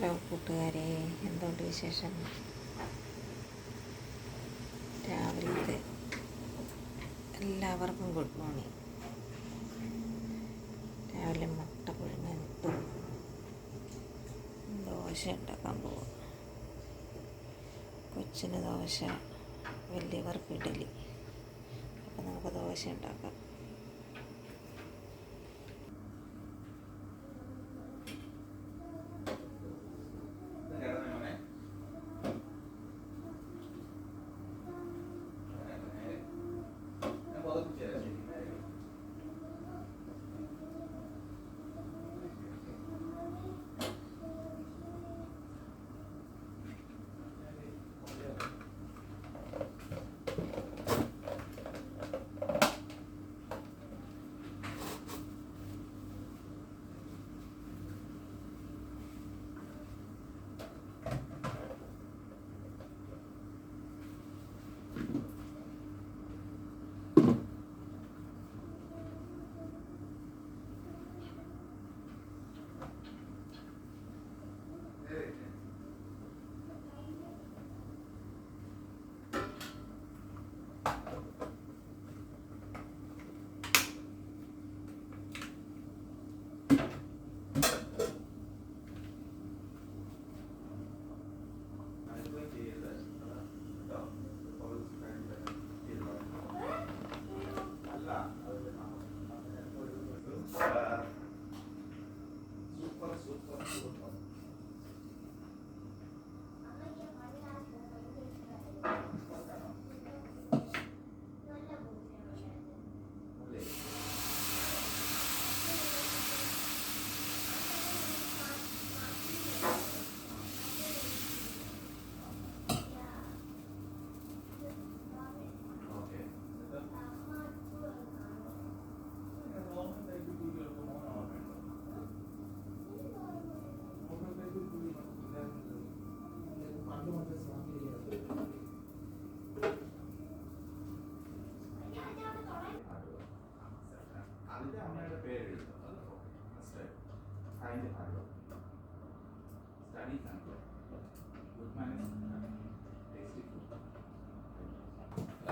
Hello കൂട്ടുകാരെ? എന്തുകൊണ്ട് വിശേഷം? രാവിലത്തെ എല്ലാവർക്കും ഗുഡ് മോർണിംഗ്. രാവിലെ മുട്ട പുഴുങ്ങാനിട്ടു ദോശ ഉണ്ടാക്കാൻ പോകും കൊച്ചിന് ദോശ വലിയവർക്ക് ഇഡലി. അപ്പം നമുക്ക് ദോശ ഉണ്ടാക്കാം.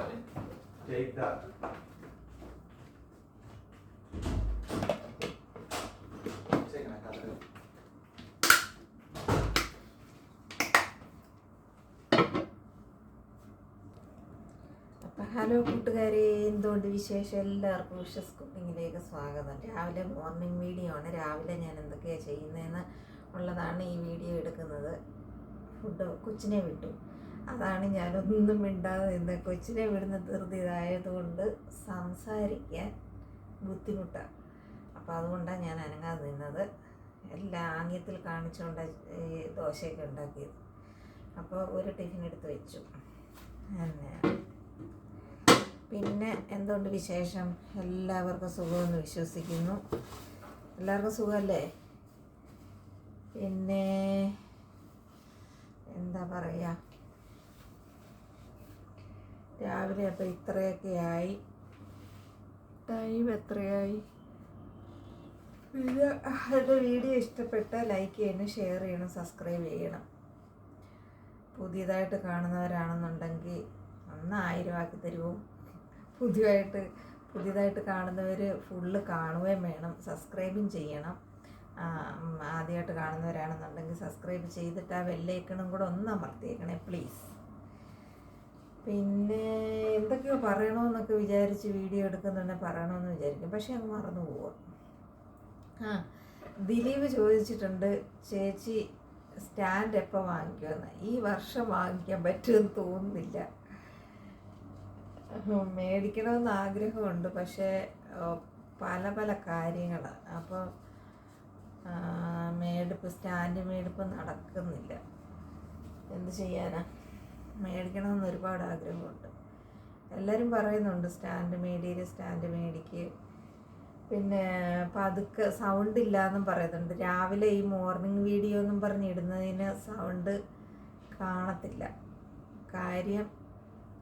Take take that. ഹലോ കൂട്ടുകാരെ എന്തുകൊണ്ട് വിശേഷം? എല്ലാവർക്കും വിഷസ് കുക്കിങ്ങിലേക്ക് സ്വാഗതം. രാവിലെ മോർണിംഗ് വീഡിയോ ആണ്. രാവിലെ ഞാൻ എന്തൊക്കെയാണ് ചെയ്യുന്നതെന്ന് ഉള്ളതാണ് ഈ വീഡിയോ എടുക്കുന്നത്. ഫുഡ് കൊച്ചിനെ വിട്ടു. അതാണ് ഞാനൊന്നും മിണ്ടാതെ നിന്ന് കൊച്ചിനെ വിടുന്ന ധൃതിയതായതുകൊണ്ട് സംസാരിക്കാൻ ബുദ്ധിമുട്ടാണ് അപ്പോൾ അതുകൊണ്ടാണ് ഞാൻ അനങ്ങാതെ നിന്നത്. എല്ലാ ആംഗ്യത്തിൽ കാണിച്ചുകൊണ്ട് ഈ ദോശയൊക്കെ ഉണ്ടാക്കിയത്. അപ്പോൾ ഒരു ടിഫിൻ എടുത്ത് വെച്ചു. പിന്നെ പിന്നെ എന്തുകൊണ്ട് വിശേഷം? എല്ലാവർക്കും സുഖമെന്ന് വിശ്വസിക്കുന്നു. എല്ലാവർക്കും സുഖമല്ലേ? പിന്നെ എന്താ പറയുക രാവിലെ അപ്പോൾ ഇത്രയൊക്കെ ആയി. ടൈം എത്രയായി? എന്റെ വീഡിയോ ഇഷ്ടപ്പെട്ട ലൈക്ക് ചെയ്യണം ഷെയർ ചെയ്യണം സബ്സ്ക്രൈബ് ചെയ്യണം. പുതിയതായിട്ട് കാണുന്നവരാണെന്നുണ്ടെങ്കിൽ ഒന്ന് ആയിരം ആക്കി തരുമോ പുതിയതായിട്ട് പുതിയതായിട്ട് കാണുന്നവർ ഫുള്ള് കാണുകയും വേണം സബ്സ്ക്രൈബും ചെയ്യണം. ആദ്യമായിട്ട് കാണുന്നവരാണെന്നുണ്ടെങ്കിൽ സബ്സ്ക്രൈബ് ചെയ്തിട്ട് ആ വെല്ലേക്കണം കൂടെ ഒന്ന് അമർത്തിയേക്കണേ പ്ലീസ് പിന്നെ എന്തൊക്കെയോ പറയണമെന്നൊക്കെ വിചാരിച്ച് വീഡിയോ എടുക്കുന്നുണ്ടെങ്കിൽ പറയണമെന്ന് വിചാരിക്കും. പക്ഷെ അങ്ങ് മറന്നു പോവുക ആ. ദിലീപ് ചോദിച്ചിട്ടുണ്ട് ചേച്ചി സ്റ്റാൻഡ് എപ്പോൾ വാങ്ങിക്കുമെന്ന്? ഈ വർഷം വാങ്ങിക്കാൻ പറ്റുമെന്ന് തോന്നുന്നില്ല. മേടിക്കണമെന്ന് ആഗ്രഹമുണ്ട്. പക്ഷേ പല പല കാര്യങ്ങൾ അപ്പോൾ മേടിപ്പ് സ്റ്റാൻഡ് മേടിപ്പ് നടക്കുന്നില്ല. എന്ത് ചെയ്യാനാ? മേടിക്കണമെന്ന് ഒരുപാട് ആഗ്രഹമുണ്ട്. എല്ലാവരും പറയുന്നുണ്ട് സ്റ്റാൻഡ് മേടിയിൽ സ്റ്റാൻഡ് മേടിക്ക്. പിന്നെ പതുക്കെ സൗണ്ട് ഇല്ലാന്നും പറയുന്നുണ്ട്. രാവിലെ ഈ മോർണിംഗ് വീഡിയോ എന്നും പറഞ്ഞിടുന്നതിന് സൗണ്ട് കാണത്തില്ല. കാര്യം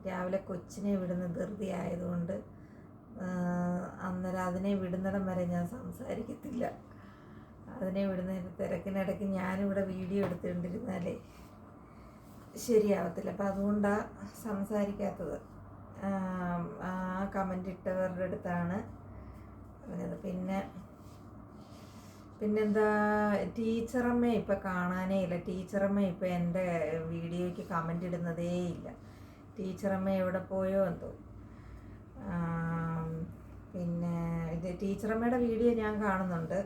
രാവിലെ കൊച്ചിനെ വിടുന്ന ധൃതി ആയതുകൊണ്ട് അന്നേരം അതിനെ വിടുന്നിടം വരെ ഞാൻ സംസാരിക്കത്തില്ല. അതിനെ വിടുന്നതിന്റെ തിരക്കിനിടയ്ക്ക് ഞാനിവിടെ വീഡിയോ എടുത്തുകൊണ്ടിരുന്നാലേ ശരിയാവത്തില്ല. അപ്പം അതുകൊണ്ടാണ് സംസാരിക്കാത്തത്. ആ കമന്റ് ഇട്ടവരുടെ അടുത്താണ് പറഞ്ഞത്. പിന്നെ പിന്നെന്താ ടീച്ചറമ്മ ഇപ്പം കാണാനേ ഇല്ല. ടീച്ചറമ്മ ഇപ്പം എന്റെ വീഡിയോയ്ക്ക് കമന്റ് ഇടുന്നതേ ഇല്ല. ടീച്ചറമ്മ എവിടെ പോയോ എന്തോ. പിന്നെ ഇത് ടീച്ചറമ്മയുടെ വീഡിയോ ഞാൻ കാണുന്നുണ്ട്.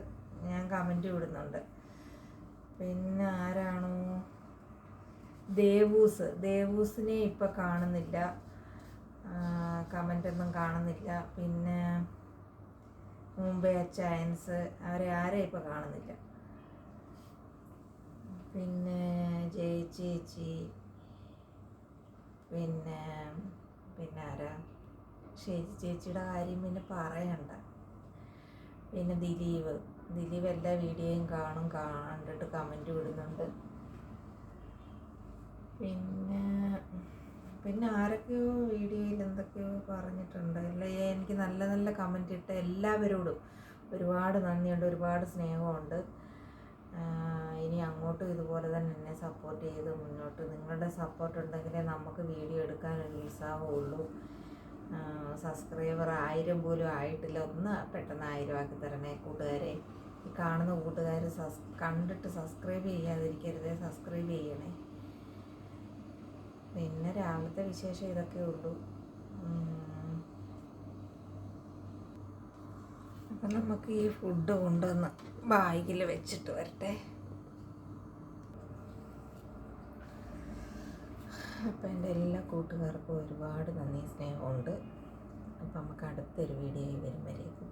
ഞാൻ കമന്റ് വിടുന്നുണ്ട് പിന്നെ ആരാണോ? ദേവൂസ്. ദേവൂസിനെ ഇപ്പം കാണുന്നില്ല. കമന്റൊന്നും കാണുന്നില്ല. പിന്നെ മുംബൈ അച്ചയൻസ് അവരെ ആരെയും ഇപ്പം കാണുന്നില്ല? പിന്നെ ജയ് ചേച്ചി. പിന്നെ പിന്നെ ആരാ? ഷേജി ചേച്ചിയുടെ കാര്യം പിന്നെ പറയണ്ട. പിന്നെ ദിലീപ്. ദിലീപ് എല്ലാ വീഡിയോയും കാണും കണ്ടിട്ട് കമന്റ് വിടുന്നുണ്ട് പിന്നെ പിന്നെ ആരൊക്കെയോ വീഡിയോയിൽ എന്തൊക്കെയോ പറഞ്ഞിട്ടുണ്ട്. അല്ലേ? എനിക്ക് നല്ല നല്ല കമന്റ് ഇട്ട എല്ലാവരോടും ഒരുപാട് നന്ദിയുണ്ട് ഒരുപാട് സ്നേഹമുണ്ട്. ഇനി അങ്ങോട്ടും ഇതുപോലെ തന്നെ എന്നെ സപ്പോർട്ട് ചെയ്ത് മുന്നോട്ട്. നിങ്ങളുടെ സപ്പോർട്ട് ഉണ്ടെങ്കിലേ നമുക്ക് വീഡിയോ എടുക്കാൻ ഒരു ഉത്സാഹമുള്ളൂ സബ്സ്ക്രൈബർ ആയിരം പോലും ആയിട്ടില്ല. ഒന്ന് പെട്ടെന്ന് ആയിരം ആക്കി തരണേ കൂട്ടുകാരെ. ഈ കാണുന്ന കൂട്ടുകാർ സസ് കണ്ടിട്ട് സബ്സ്ക്രൈബ് ചെയ്യാതിരിക്കരുതേ. സബ്സ്ക്രൈബ് ചെയ്യണേ. പിന്നെ രാവിലത്തെ വിശേഷം ഇതൊക്കെ ഉള്ളൂ. അപ്പൊ നമുക്ക് ഈ ഫുഡ് കൊണ്ടുവന്ന് ബാഗിൽ വെച്ചിട്ട് വരട്ടെ. അപ്പം എന്റെ എല്ലാ കൂട്ടുകാർക്കും ഒരുപാട് നന്ദി സ്നേഹമുണ്ട്. അപ്പം നമുക്ക് അടുത്തൊരു വീഡിയോയിൽ വരും വരേക്കും.